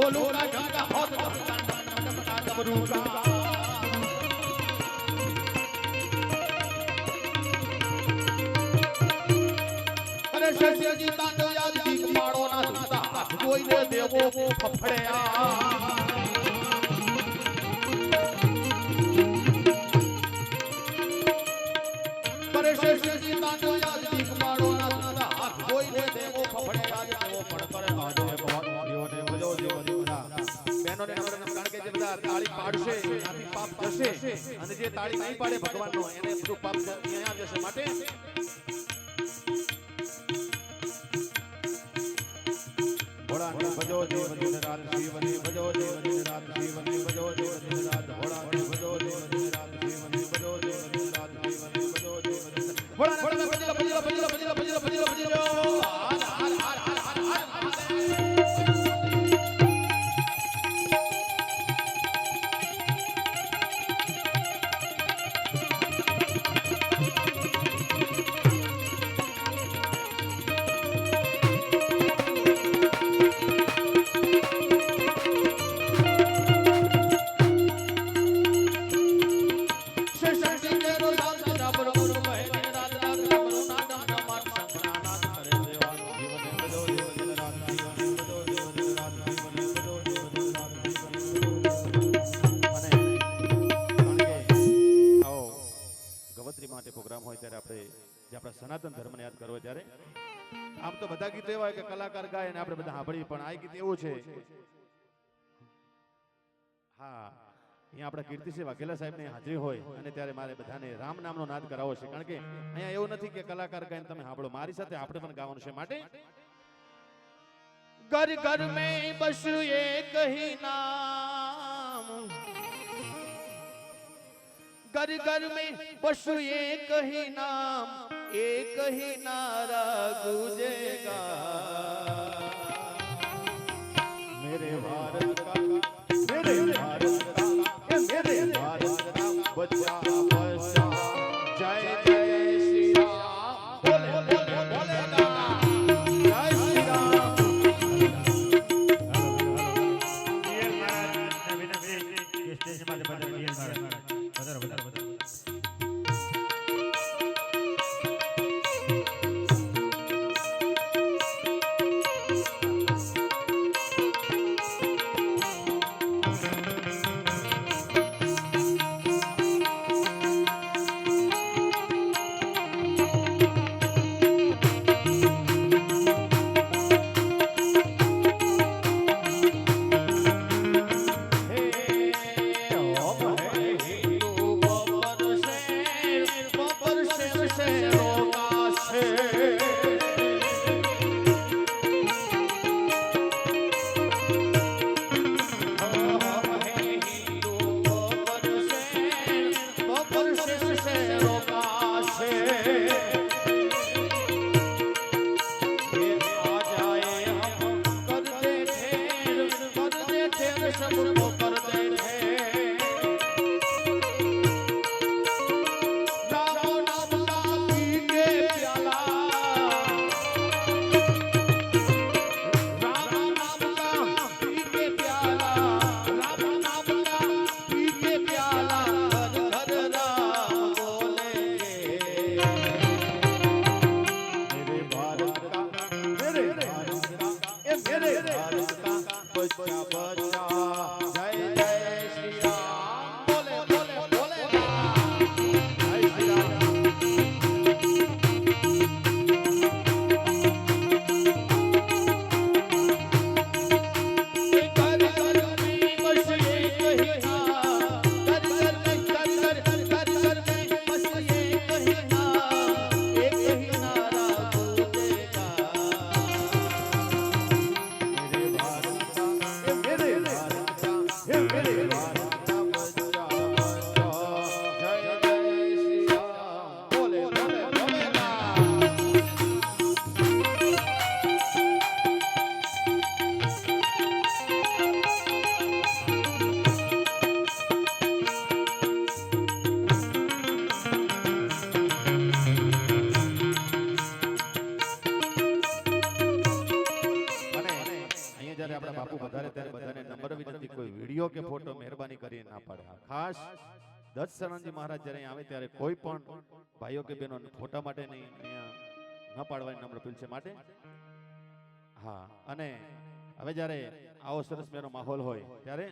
ઢોલુના ઘંટા હોત ધમકા ડમરુકા અરે શશિજી તાંડવ યાદ દીપ માળો ના ધૂતા હાથ જોઈને દેવો ફફડ્યા અરે જે તાળી નહીં પાડે ભગવાનનો એને બધું પાપ અહીંયા જશે. માટે ભોળાને ભજો દેવ દિન રાત શિવને ભજો દેવ દિન રાત શિવને ભજો દેવ દિન રાત ભોળાને ભજો દેવ દિન રાત શિવને ભજો દેવ દિન રાત શિવને ભજો દેવ દિન રાત ભોળાને ભજો ભજો ભજો ભજો ભજો ભક્તિ માટે પ્રોગ્રામ હોય ત્યારે આપણે જે આપણા સનાતન ધર્મને યાદ કરવો ત્યારે આમ તો બધા ગીતો એવા કે કલાકાર ગાય અને આપણે બધા સાંભળીએ, પણ આ ગીત એવું છે. હા, અહીંયા આપણા કીર્તિસિંહ વાઘેલા સાહેબની હાજરી હોય અને ત્યારે મારે બધાને રામ નામનો નાદ કરાવો છે. કારણ કે અહીંયા એવું નથી કે કલાકાર ગાયને તમે સાંભળો. મારી સાથે આપણે પણ ગાવાનું છે માટે. ઘર ઘર મેં બસ એક નામ. घर घर में पशु एक ही नाम, एक ही नारा गूंजेगा। मेरे भारत का, मेरे भारत का, मेरे भारत का बच्चा ત્યારે બધાને નંબર વિનંતી કોઈ વીડિયો કે ફોટો મહેરબાની કરી ના પાડે. ખાસ દત્ત સણંદજી મહારાજ જ્યારે આવે ત્યારે કોઈ પણ ભાઈઓ કે બહેનો ફોટા માટે નહીં ના પાડવાની નમ્ર અપીલ છે માટે. હા અને હવે જ્યારે આવો સરસ મેળો માહોલ હોય ત્યારે